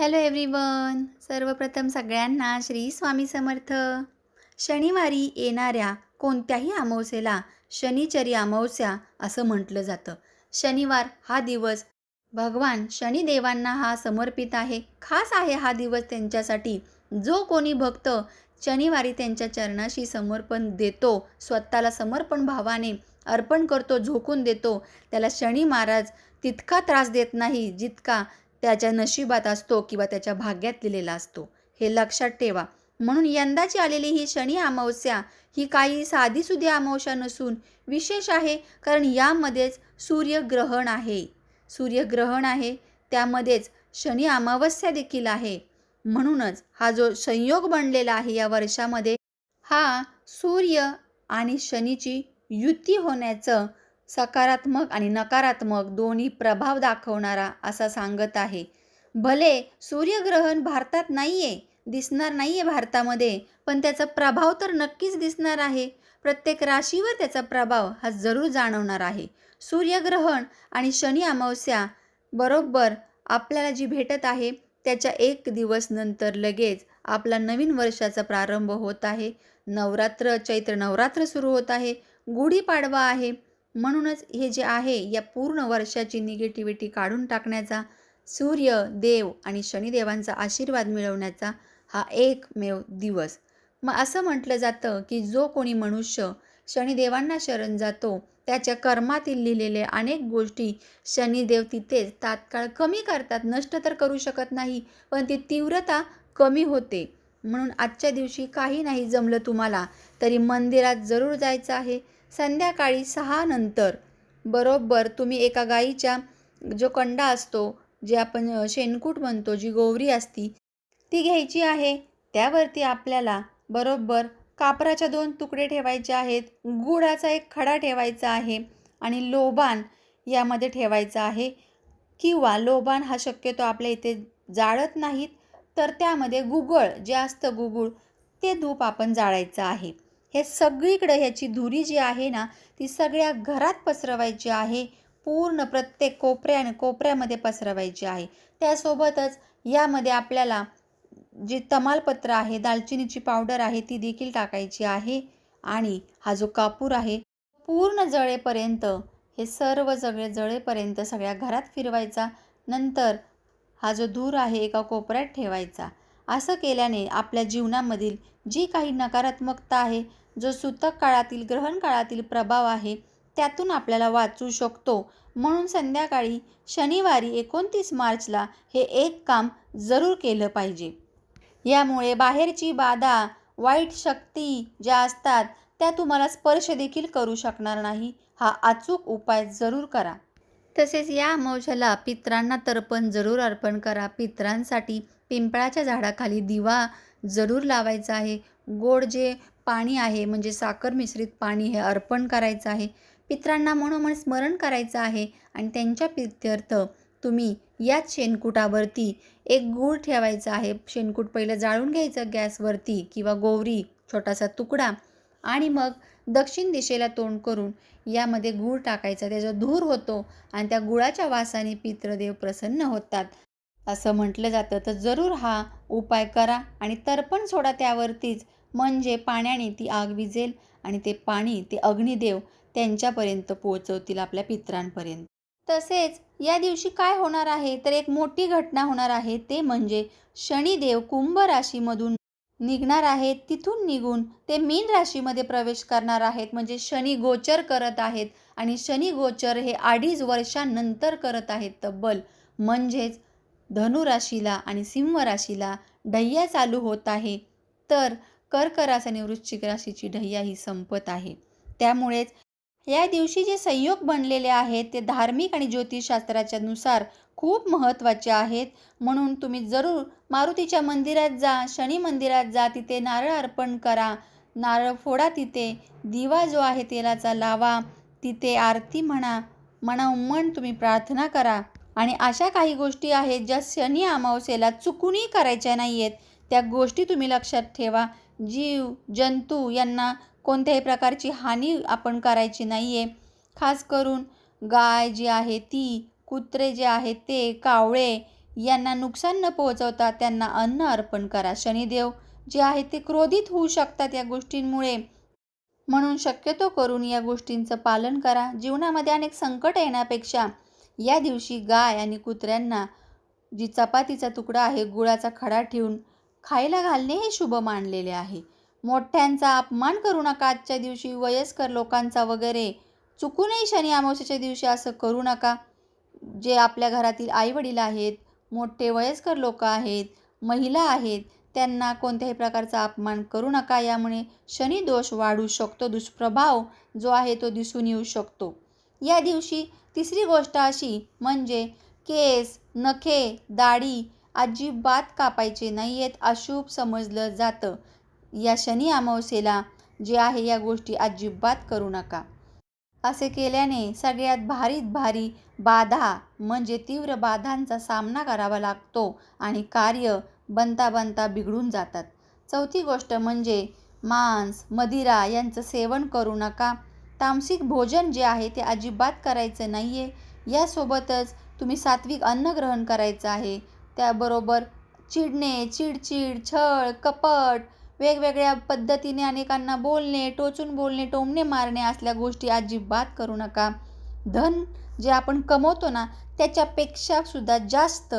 Hello everyone सर्वप्रथम सगळ्यांना श्री स्वामी समर्थ. शनिवारी येणाऱ्या कोणत्याही अमावस्येला शनिचरी अमावस्या असं म्हटलं जातं. शनिवार हा दिवस भगवान शनिदेवांना हा समर्पित आहे. खास आहे हा दिवस त्यांच्यासाठी. जो कोणी भक्त शनिवारी त्यांच्या चरणाशी समर्पण देतो स्वतःला समर्पण भावाने अर्पण करतो झोकून देतो त्याला शनी महाराज तितका त्रास देत नाही जितका त्याच्या नशिबात असतो किंवा त्याच्या भाग्यात लिहिलेला असतो. हे लक्षात ठेवा. म्हणून यंदाची आलेली ही शनी अमावस्या ही काही साधीसुधी अमावस्या नसून विशेष आहे कारण यामध्येच सूर्यग्रहण आहे. सूर्यग्रहण आहे त्यामध्येच शनी अमावस्या देखील आहे. म्हणूनच हा जो संयोग बनलेला आहे या वर्षामध्ये हा सूर्य आणि शनीची युती होण्याचं सकारात्मक आणि नकारात्मक दोन्ही प्रभाव दाखवणारा असा सांगत आहे. भले सूर्यग्रहण भारतात नाही आहे दिसणार नाही आहे भारतामध्ये पण त्याचा प्रभाव तर नक्कीच दिसणार आहे. प्रत्येक राशीवर त्याचा प्रभाव हा जरूर जाणवणार आहे. सूर्यग्रहण आणि शनी अमावस्या बरोबर आपल्याला जी भेटत आहे त्याच्या एक दिवस नंतर लगेच आपला नवीन वर्षाचा प्रारंभ होत आहे. नवरात्र चैत्र नवरात्र सुरू होत आहे. गुढीपाडवा आहे. म्हणूनच हे जे आहे या पूर्ण वर्षाची निगेटिव्हिटी काढून टाकण्याचा सूर्य देव आणि शनिदेवांचा आशीर्वाद मिळवण्याचा हा एकमेव दिवस. मग असं म्हटलं जातं की जो कोणी मनुष्य शनिदेवांना शरण जातो त्याच्या कर्मातील लिहिलेले अनेक गोष्टी शनिदेव तिथेच तात्काळ कमी करतात. नष्ट तर करू शकत नाही पण ती तीव्रता कमी होते. म्हणून आजच्या दिवशी काही नाही जमलं तुम्हाला तरी मंदिरात जरूर जायचं आहे. संध्याकाळी सहा नंतर. बरोबर तुम्ही एका गाईच्या जो कंडा असतो जे आपण शेणकूट म्हणतो जी गोवरी असती ती घ्यायची आहे. त्यावरती आपल्याला बरोबर कापराच्या दोन तुकडे ठेवायचे आहेत गुळाचा एक खडा ठेवायचा आहे आणि लोबान यामध्ये ठेवायचा आहे. किंवा लोबान हा शक्यतो आपल्या इथे जाळत नाहीत तर त्यामध्ये गुगळ जे असतं गुगुळ ते धूप आपण जाळायचं आहे. हे सगळीकडं ह्याची धुरी जी आहे ना ती सगळ्या घरात पसरवायची आहे. पूर्ण प्रत्येक कोपऱ्याने कोपऱ्यामध्ये पसरवायची आहे. त्यासोबतच यामध्ये आपल्याला जे तमालपत्र आहे दालचिनीची पावडर आहे ती देखील टाकायची आहे. आणि हा जो कापूर आहे पूर्ण जळेपर्यंत हे सर्व सगळे जळेपर्यंत सगळ्या घरात फिरवायचा. नंतर हा जो धूर आहे एका कोपऱ्यात ठेवायचा. असं केल्याने आपल्या जीवनामधील जी काही नकारात्मकता आहे जो सुतक काळातील ग्रहण काळातील प्रभाव आहे त्यातून आपल्याला वाचू शकतो. म्हणून संध्याकाळी शनिवारी एकोणतीस मार्चला हे एक काम जरूर केलं पाहिजे. यामुळे बाहेरची बाधा वाईट शक्ती ज्या असतात त्या तुम्हाला स्पर्श देखील करू शकणार नाही. हा अचूक उपाय जरूर करा. तसेच या अमावश्याला पित्रांना तर्पण जरूर अर्पण करा. पित्रांसाठी पिंपळाच्या झाडाखाली दिवा जरूर लावायचा आहे. गोड जे पाणी आहे म्हणजे साखर मिश्रित पाणी हे अर्पण करायचं आहे. पित्रांना म्हणून स्मरण करायचं आहे आणि त्यांच्या प्रित्यर्थ तुम्ही याच शेणकुटावरती एक गूळ ठेवायचा आहे. शेणकूट पहिलं जाळून घ्यायचं गॅसवरती किंवा गोवरी छोटासा तुकडा आणि मग दक्षिण दिशेला तोंड करून यामध्ये गूळ टाकायचा. त्याचा धूर होतो आणि त्या गुळाच्या वासाने पितृदेव प्रसन्न होतात. असं म्हटलं जातं. तर जरूर हा उपाय करा आणि तर्पण सोडा त्यावरतीच. म्हणजे पाण्याने ती आग विझेल आणि ते पाणी ते अग्निदेव त्यांच्यापर्यंत पोहोचवतील आपल्या पित्रांपर्यंत. तसेच या दिवशी काय होणार आहे? तर एक मोठी घटना होणार आहे. ते म्हणजे शनिदेव कुंभ राशीमधून निघणार आहेत. तिथून निघून ते मीन राशीमध्ये प्रवेश करणार आहेत. म्हणजे शनी गोचर करत आहेत आणि शनी गोचर हे अडीच वर्षांनंतर करत आहेत. तब्बल म्हणजेच धनुराशीला आणि सिंह राशीला ढय्या चालू होत आहे. तर कर्करास आणि वृश्चिक राशीची ढय्या ही संपत आहे. त्यामुळेच या दिवशी जे संयोग बनलेले आहेत ते धार्मिक आणि ज्योतिषशास्त्राच्या नुसार खूप महत्त्वाचे आहेत. म्हणून तुम्ही जरूर मारुतीच्या मंदिरात जा शनी मंदिरात जा तिथे नारळ अर्पण करा नारळ फोडा तिथे दिवा जो आहे तेलाचा लावा तिथे आरती म्हणा म्हणा मन तुम्ही प्रार्थना करा. आणि अशा काही गोष्टी आहेत ज्या शनी अमावस्येला चुकूनही करायच्या नाही आहेत त्या गोष्टी तुम्ही लक्षात ठेवा. जीव जंतू यांना कोणत्याही प्रकारची हानी आपण करायची नाही आहे खास करून गाय जी आहे ती कुत्रे जे आहेत ते कावळे यांना नुकसान न पोहोचवता त्यांना अन्न अर्पण करा. शनिदेव जे आहे ते क्रोधित होऊ शकतात या गोष्टींमुळे. म्हणून शक्यतो करून या गोष्टींचं पालन करा. जीवनामध्ये अनेक संकट येण्यापेक्षा या दिवशी गाय आणि कुत्र्यांना जी चपातीचा तुकडा आहे गुळाचा खडा ठेवून खायला घालणे हे शुभ मानलेले आहे. मोठ्यांचा अपमान करू नका आजच्या दिवशी वयस्कर लोकांचा वगैरे. चुकूनही शनी अमावस्येच्या दिवशी असं करू नका. जे आपल्या घरातील आईवडील आहेत मोठे वयस्कर लोक आहेत महिला आहेत त्यांना कोणत्याही प्रकारचा अपमान करू नका. यामुळे शनी दोष वाढू शकतो दुष्प्रभाव जो आहे तो दिसून येऊ शकतो. या दिवशी तिसरी गोष्ट अशी म्हणजे केस नखे दाढी अजिबात कापायचे नाही आहेत अशुभ समजलं जातं. या शनी अमावस्येला जे आहे या गोष्टी अजिबात करू नका. असे केल्याने सगळ्यात भारीत भारी बाधा म्हणजे तीव्र बाधांचा सामना करावा लागतो आणि कार्य बनता बनता बिघडून जातात. चौथी गोष्ट म्हणजे मांस मदिरा यांचं सेवन करू नका. तामसिक भोजन जे आहे ते अजिबात करायचं नाही आहे यासोबतच तुम्ही सात्विक अन्न ग्रहण करायचं आहे. त्याबरोबर चिडणे चिडचिड छळ कपट वेगवेगळ्या पद्धतीने अनेकांना बोलणे टोचून बोलणे टोमणे मारणे असल्या गोष्टी अजिबात करू नका. धन जे आपण कमवतो ना त्याच्यापेक्षा सुद्धा जास्त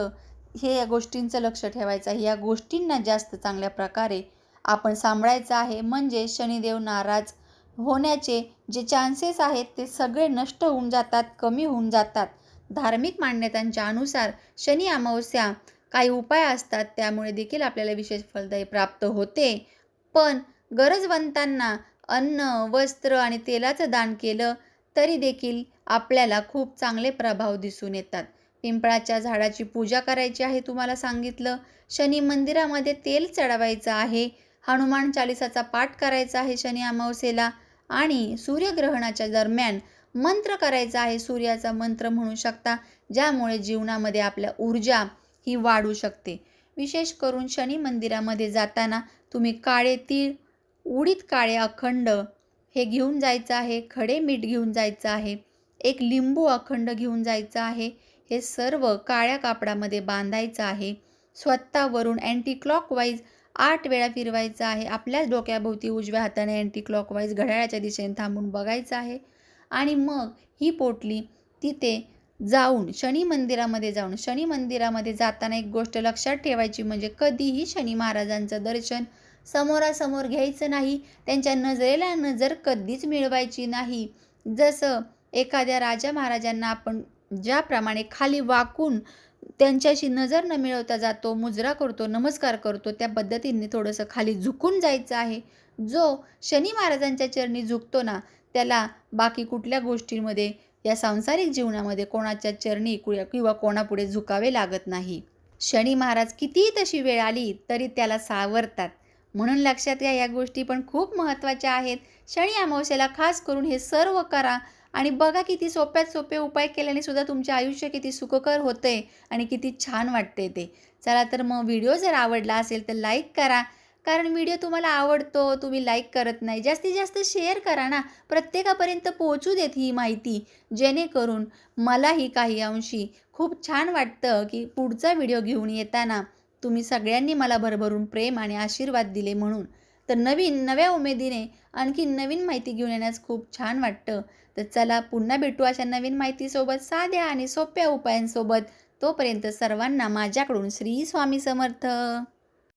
हे या गोष्टींचं लक्ष ठेवायचं आहे. या गोष्टींना जास्त चांगल्या प्रकारे आपण सांभाळायचं आहे. म्हणजे शनिदेव नाराज होण्याचे जे चान्सेस आहेत ते सगळे नष्ट होऊन जातात कमी होऊन जातात. धार्मिक मान्यतांच्या अनुसार शनी अमावस्या काही उपाय असतात त्यामुळे देखील आपल्याला विशेष फलदायी प्राप्त होते. पण गरजवंतांना अन्न वस्त्र आणि तेलाचं दान केलं तरी देखील आपल्याला खूप चांगले प्रभाव दिसून येतात. पिंपळाच्या झाडाची पूजा करायची आहे तुम्हाला सांगितलं. शनी मंदिरामध्ये तेल चढवायचं आहे हनुमान चालिसाचा पाठ करायचा आहे शनी अमावस्येला आणि सूर्यग्रहणाच्या दरम्यान मंत्र करायचा आहे सूर्याचा मंत्र म्हणू शकता ज्यामुळे जीवनामध्ये आपल्या ऊर्जा ही वाढू शकते. विशेष करून शनी मंदिरामध्ये जाताना तुम्ही काळे तीळ उडीद काळे अखंड हे घेऊन जायचं आहे खडे मीठ घेऊन जायचं आहे एक लिंबू अखंड घेऊन जायचं आहे हे सर्व काळ्या कापडामध्ये बांधायचं आहे. स्वतःवरून अँटी क्लॉकवाईज आठ वेळा फिरवायचं आहे आपल्याच डोक्याभोवती उजव्या हाताने अँटी क्लॉकवाईज घड्याळाच्या दिशेने थांबून बघायचं आहे. आणि मग ही पोटली तिथे जाऊन शनी मंदिरामध्ये जाऊन शनी मंदिरामध्ये जाताना एक गोष्ट लक्षात ठेवायची म्हणजे कधीही शनी महाराजांचं दर्शन समोरासमोर घ्यायचं नाही त्यांच्या नजरेला नजर कधीच मिळवायची नाही. जसं एखाद्या राजा महाराजांना आपण ज्याप्रमाणे खाली वाकून त्यांच्याशी नजर न मिळवता जातो मुजरा करतो नमस्कार करतो त्या पद्धतीने थोडंसं खाली झुकून जायचं आहे. जो शनी महाराजांच्या चरणी झुकतो ना त्याला बाकी कुठल्या गोष्टींमध्ये या सांसारिक जीवनामध्ये कोणाच्या चरणी किंवा कोणापुढे झुकावे लागत नाही? शनी महाराज कितीही तशी वेळ आली तरी त्याला सावरतात. म्हणून लक्षात घ्या या गोष्टी पण खूप महत्त्वाच्या आहेत. शनी अमावस्येला खास करून हे सर्व करा आणि बघा किती सोप्यात सोपे उपाय केल्याने सुद्धा तुमचे आयुष्य किती सुखकर होते आणि किती छान वाटते ते. चला तर मग व्हिडिओ जर आवडला असेल तर लाईक करा कारण व्हिडिओ तुम्हाला आवडतो तुम्ही लाईक करत नाही जास्तीत जास्त शेअर करा ना. प्रत्येकापर्यंत पोहोचू देत ही माहिती जेणेकरून मलाही काही अंशी खूप छान वाटतं की पुढचा व्हिडिओ घेऊन येताना तुम्ही सगळ्यांनी मला भरभरून प्रेम आणि आशीर्वाद दिले म्हणून. तर नवीन नव्या उमेदीने आणखी नवीन माहिती घेऊन येण्यास खूप छान वाटतं. तर चला पुन्हा भेटू अशा नवीन माहितीसोबत साध्या आणि सोप्या उपायांसोबत. तोपर्यंत सर्वांना माझ्याकडून श्री स्वामी समर्थ.